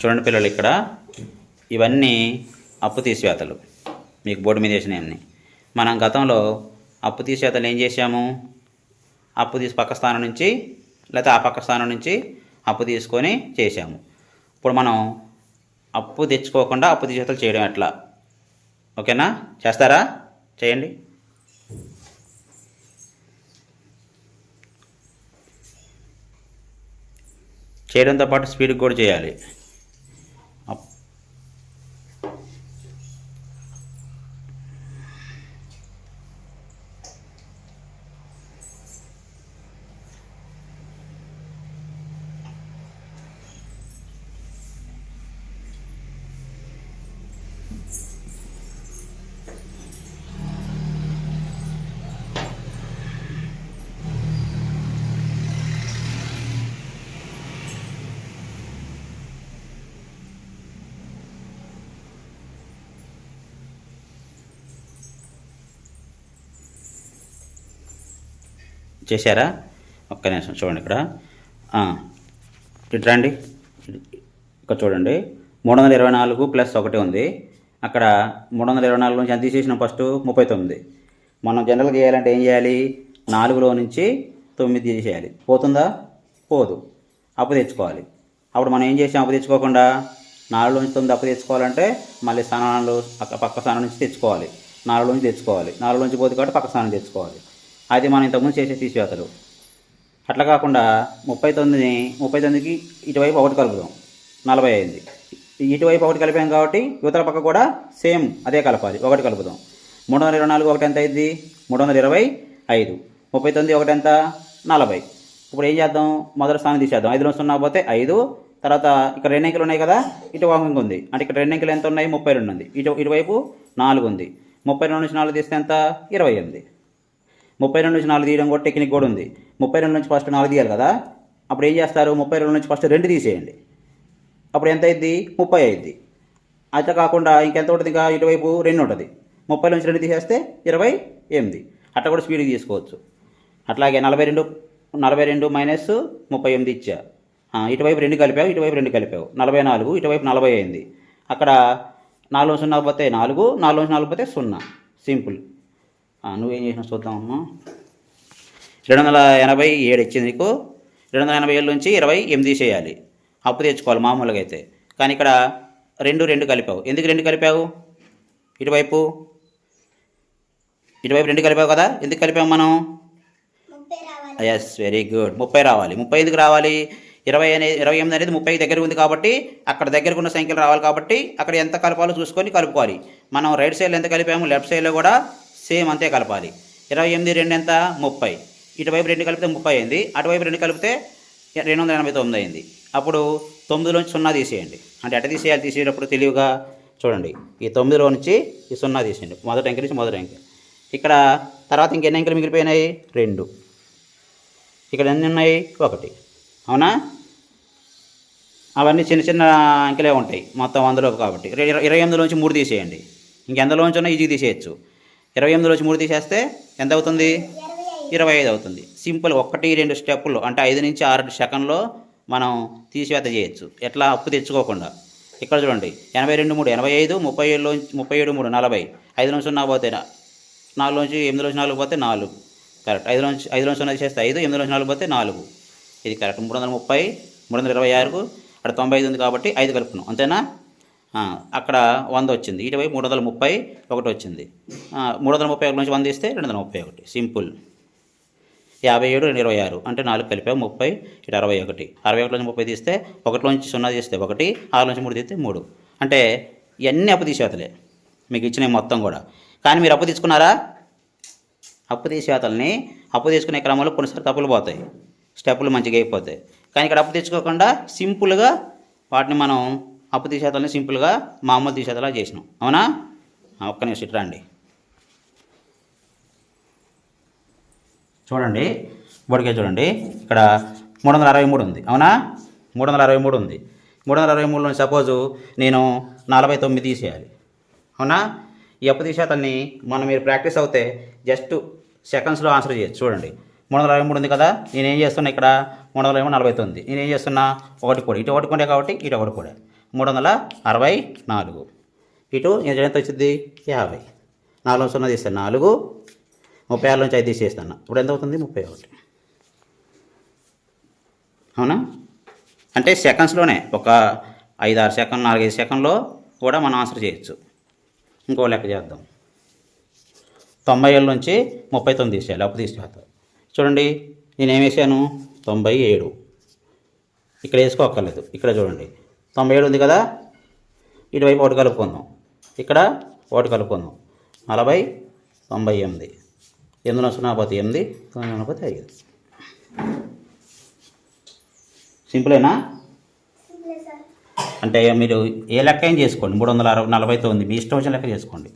చూడండి పిల్లలు ఇక్కడ. ఇవన్నీ అప్పు తీసివేతలు. మీకు బోర్డు మీద వేసినవి మనం గతంలో అప్పు తీసివేతలు ఏం చేసాము అప్పు తీసి పక్క స్థానం నుంచి లేకపోతే ఆ పక్క స్థానం నుంచి అప్పు తీసుకొని చేసాము ఇప్పుడు మనం అప్పు తెచ్చుకోకుండా అప్పు తీసేతలు చేయడం ఎట్లా? ఓకేనా? చేస్తారా? చేయండి. చేయడంతో పాటు స్పీడ్ కూడా చేయాలి. చేశారా? ఒక్క నిమిషం చూడండి ఇక్కడ. ఆ, ఇటు రండి. ఇక్కడ చూడండి. మూడు వందల ఇరవై నాలుగు ప్లస్ ఒకటి ఉంది. అక్కడ మూడు వందల ఇరవై నాలుగు నుంచి ఎంత తీసేసినాం ఫస్ట్? ముప్పై తొమ్మిది. మనం జనరల్గా చేయాలంటే ఏం చేయాలి? నాలుగులో నుంచి తొమ్మిది తీసేయాలి. పోతుందా? పోదు. అప్పు తెచ్చుకోవాలి. అప్పుడు మనం ఏం చేసాం? అప్పు తెచ్చుకోకుండా నాలుగు నుంచి తొమ్మిది అప్పు తెచ్చుకోవాలంటే మళ్ళీ స్థానాలు పక్క- పక్క స్థానం నుంచి తెచ్చుకోవాలి. నాలుగు నుంచి తెచ్చుకోవాలి. నాలుగు నుంచి పోతే కాబట్టి పక్క స్థానం తెచ్చుకోవాలి. అది మనం ఇంతకుముందు చేసే తీసివేతలు. అట్లా కాకుండా ముప్పై తొమ్మిదిని ముప్పై తొమ్మిదికి ఇటువైపు ఒకటి కలుపుదాం. నలభై అయింది ఇటువైపు ఒకటి కలిపాం కాబట్టి యువతల పక్క కూడా సేమ్ అదే కలపాలి. ఒకటి కలుపుదాం. మూడు వందల ఇరవై నాలుగు ఒకటి ఎంత అయింది? మూడు వందల ఇరవై ఐదు. ముప్పై తొమ్మిది ఒకటి ఎంత? నలభై. ఇప్పుడు ఏం చేద్దాం? మొదటి స్థానం తీసేద్దాం. ఐదులో సున్నా పోతే ఐదు. తర్వాత ఇక్కడ రెండు అంకెలు ఉన్నాయి కదా ఇటు వాహంగా ఉంది. అంటే ఇక్కడ రెండు అంకెలు ఎంత ఉన్నాయి? ముప్పై రెండు ఉంది. ఇటు ఇటువైపు నాలుగు ఉంది. ముప్పై రెండు నుంచి నాలుగు తీస్తే ఎంత? ఇరవై ఎనిమిది. ముప్పై రెండు నుంచి నాలుగు తీయడం కూడా టెక్నిక్ కూడా ఉంది. ముప్పై రెండు నుంచి ఫస్ట్ నాలుగు తీయాలి కదా? అప్పుడు ఏం చేస్తారు? ముప్పై రెండు నుంచి ఫస్ట్ రెండు తీసేయండి. అప్పుడు ఎంత అయింది ముప్పై అయింది అయితే కాకుండా ఇంకెంత ఉంటుంది? ఇంకా ఇటువైపు రెండు ఉంటుంది. ముప్పై నుంచి రెండు తీసేస్తే ఇరవై ఎనిమిది. అట్లా కూడా స్పీడ్గా తీసుకోవచ్చు. అట్లాగే నలభై రెండు నలభై రెండు మైనస్ ముప్పై ఎనిమిది ఇచ్చా. ఇటువైపు రెండు కలిపావు ఇటువైపు రెండు కలిపావు. నలభై నాలుగు ఇటువైపు నలభై అయింది అక్కడ నాలుగు సున్నా పోతే నాలుగు నాలుగు నుంచి నాలుగు పోతే సున్నా. సింపుల్ నువ్వేం చేసినా చూద్దామమ్మా రెండు వందల ఎనభై ఏడు ఇచ్చింది నీకు. రెండు వందల ఎనభై ఏడు నుంచి ఇరవై ఎనిమిది చేయాలి. అప్పు తెచ్చుకోవాలి మామూలుగా అయితే. కానీ ఇక్కడ రెండు రెండు కలిపావు. ఎందుకు రెండు కలిపావు? ఇటువైపు. ఇటువైపు రెండు కలిపావు కదా. ఎందుకు కలిపాము మనం? ఎస్ వెరీ గుడ్ ముప్పై రావాలి. ముప్పై ఎందుకు రావాలి? ఇరవై అనేది ఇరవై ఎనిమిది అనేది ముప్పై దగ్గర ఉంది కాబట్టి అక్కడ దగ్గరకు ఉన్న సంఖ్యలు రావాలి కాబట్టి అక్కడ ఎంత కలపాలో చూసుకొని కలుపుకోవాలి. మనం రైట్ సైడ్లో ఎంత కలిపాము? లెఫ్ట్ సైడ్లో కూడా సేమ్ అంతే కలపాలి. ఇరవై ఎనిమిది రెండు ఎంత? ముప్పై. ఇటువైపు రెండు కలిపితే ముప్పై అయింది. అటువైపు రెండు కలిపితే రెండు వందల ఎనభై తొమ్మిది అయింది. అప్పుడు తొమ్మిదిలోంచి సున్నా తీసేయండి. అంటే ఎట తీసేయాలి తీసేటప్పుడు తెలివిగా చూడండి. ఈ తొమ్మిదిలో నుంచి ఈ సున్నా తీసేయండి. మొదటి అంకె నుంచి మొదటి అంకె. ఇక్కడ తర్వాత ఇంకెన్ని అంకెలు మిగిలిపోయినాయి? రెండు. ఇక్కడ ఎన్ని ఉన్నాయి? ఒకటి. అవునా? అవన్నీ చిన్న చిన్న అంకెలే ఉంటాయి. మొత్తం వందలో కాబట్టి. ఇరవై ఎనిమిది ఎనిమిదిలోంచి మూడు తీసేయండి. ఇంకెంతలోంచి ఉన్నా ఈజీ తీసేయచ్చు. ఇరవై ఎనిమిదిలోంచి మూడు తీసేస్తే ఎంత అవుతుంది ఇరవై ఐదు అవుతుంది. సింపుల్ ఒకటి రెండు స్టెప్పులు అంటే ఐదు నుంచి ఆరు సెకండ్లో మనం తీసివేత చేయొచ్చు. ఎట్లా? అప్పు తెచ్చుకోకుండా. ఇక్కడ చూడండి ఎనభై రెండు మూడు ఎనభై ఐదు ముప్పై ఏడులో ముప్పై ఏడు మూడు నలభై. ఐదు నుంచి సున్నా పోతే నాలుగు నుంచి ఎనిమిది నుంచి నాలుగు పోతే నాలుగు. కరెక్ట్. ఐదు నుంచి ఐదు నుంచి సున్నా చేస్తే ఐదు ఎనిమిది నుంచి నాలుగు పోతే నాలుగు. ఇది కరెక్ట్. మూడు వందల ముప్పై మూడు వందల ఇరవై ఆరుకు అక్కడ తొంభై ఐదు ఉంది కాబట్టి ఐదు కలుపుకున్నాం. అంతేనా? అక్కడ వంద వచ్చింది. ఇటువైపు మూడు వందల ముప్పై ఒకటి వచ్చింది. మూడు వందల ముప్పై ఒకటి నుంచి వంద ఇస్తే రెండు వందల ముప్పై ఒకటి. సింపుల్. యాభై ఏడు రెండు ఇరవై ఆరు. అంటే నాలుగు కలిపా ముప్పై ఇటు అరవై ఒకటి. అరవై ఒకటి నుంచి ముప్పై తీస్తే ఒకటిలోంచి సున్నా తీస్తే ఒకటి ఆరు నుంచి మూడు తీస్తే మూడు. అంటే ఇవన్నీ అప్పు తీసేతలే మీకు ఇచ్చినవి మొత్తం కూడా. కానీ మీరు అప్పు తీసుకున్నారా? అప్పు తీసేతల్ని అప్పు తీసుకునే క్రమంలో కొన్నిసార్లు తప్పులు పోతాయి. స్టెప్పులు మంచిగా అయిపోతాయి. కానీ ఇక్కడ అప్పు తెచ్చుకోకుండా సింపుల్గా వాటిని మనం అప్పు తీసేతలని సింపుల్గా మామూలు తీసేతలా చేసినాం. అవునా? ఒక్క నిమిషం ఇటు రండి. చూడండి. బొడికే చూడండి. ఇక్కడ మూడు వందల అరవై మూడు ఉంది. అవునా? మూడు వందల అరవై మూడు ఉంది. మూడు వందల అరవై మూడులో సపోజు నేను నలభై తొమ్మిది తీసేయాలి. అవునా? ఈ అప్పు తీసేతల్ని మనం మీరు ప్రాక్టీస్ అవుతే జస్ట్ సెకండ్స్లో ఆన్సర్ చేయొచ్చు. చూడండి. మూడు వందల అరవై మూడు ఉంది కదా? నేను ఏం చేస్తున్నా ఇక్కడ? మూడు వందల ఏమో నలభై తొమ్మిది. నేను ఏం చేస్తున్నా? ఒకటి కూడా. ఇటు ఒకటి కూడా కాబట్టి ఇటు ఒకటి కూడా. మూడు వందల అరవై నాలుగు. ఇటు ఎంత వచ్చింది? యాభై. నాలుగు సున్నా తీస్తే నాలుగు. ముప్పై ఆరు నుంచి ఐదు తీసేస్తాను ఇప్పుడు ఎంత అవుతుంది? ముప్పై ఒకటి. అవునా? అంటే సెకండ్స్లోనే ఒక ఐదు ఆరు సెకండ్ నాలుగైదు సెకండ్లో కూడా మనం ఆన్సర్ చేయొచ్చు. ఇంకో లెక్క చేద్దాం. తొంభై ఏళ్ళ నుంచి ముప్పై తొమ్మిది తీసేయాలి. అప్పు తీసేస్తాం. చూడండి నేను ఏం వేసాను? తొంభై ఏడు. ఇక్కడ వేసుకోక్కర్లేదు. ఇక్కడ చూడండి. తొంభై ఏడు ఉంది కదా? ఇటువైపు ఒకటి కలుపుకుందాం. ఇక్కడ ఒకటి కలుపుకుందాం. నలభై తొంభై ఎనిమిది. ఎనిమిది సున్నా పోతే ఎనిమిది తొమ్మిది పోతే ఐదు. సింపులేనా? అంటే మీరు ఏ లెక్క అయినా చేసుకోండి. మూడు వందల అరవై నలభై తొమ్మిది మీ ఇష్టం వచ్చిన లెక్క చేసుకోండి.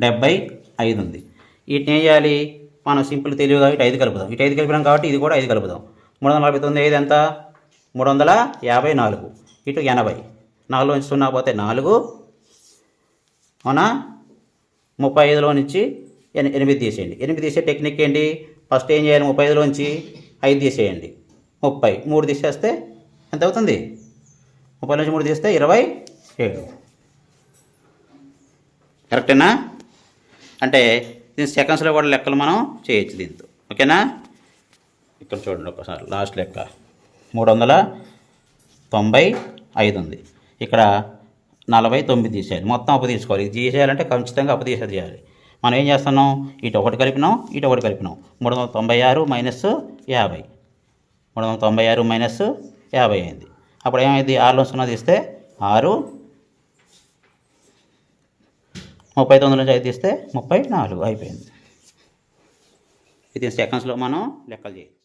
డెబ్బై ఐదు ఉంది. వీటిని ఏం చేయాలి? మనం సింపుల్ తెలివిగా ఇటు ఐదు కలుపుదాం. ఇటు ఐదు కలిపినాం కాబట్టి ఇది కూడా ఐదు కలుపుదాం. మూడు వందల నలభై తొమ్మిది ఐదు ఎంత? మూడు వందల యాభై నాలుగు. ఇటు ఎనభై. నాలుగు నుంచి సున్నా పోతే నాలుగు. అవునా? ముప్పై ఐదులో నుంచి ఎనిమిది తీసేయండి. ఎనిమిది తీసే టెక్నిక్ ఏంటి? ఫస్ట్ ఏం చేయాలి? ముప్పై ఐదులోంచి ఐదు తీసేయండి. ముప్పై. మూడు తీసేస్తే ఎంత అవుతుంది? ముప్పై నుంచి మూడు తీస్తే ఇరవై ఏడు. కరెక్టేనా? అంటే దీని సెకండ్స్లో కూడా లెక్కలు మనం చేయొచ్చు దీంతో. ఓకేనా? ఇక్కడ చూడండి ఒకసారి. లాస్ట్ లెక్క. మూడు వందల తొంభై ఐదు ఉంది ఇక్కడ నలభై తొమ్మిది తీసేయాలి. మొత్తం అప్పు తీసుకోవాలి ఇది తీసేయాలంటే ఖచ్చితంగా అప్పు తీసేది చేయాలి మనం ఏం చేస్తున్నాం? ఇటు ఒకటి కలిపినాం ఇటు ఒకటి కలిపినాం. మూడు వందల తొంభై ఆరు మైనస్ యాభై. మూడు వందల తొంభై ఆరు మైనస్ యాభై అయింది. అప్పుడు ఏమైంది? ఆరులో సున్నా తీస్తే ఆరు. ముప్పై తొమ్మిది నుంచి ఐదు తీస్తే ముప్పై నాలుగు. అయిపోయింది. ఇది సెకండ్స్లో మనం లెక్కలు చేయాలి.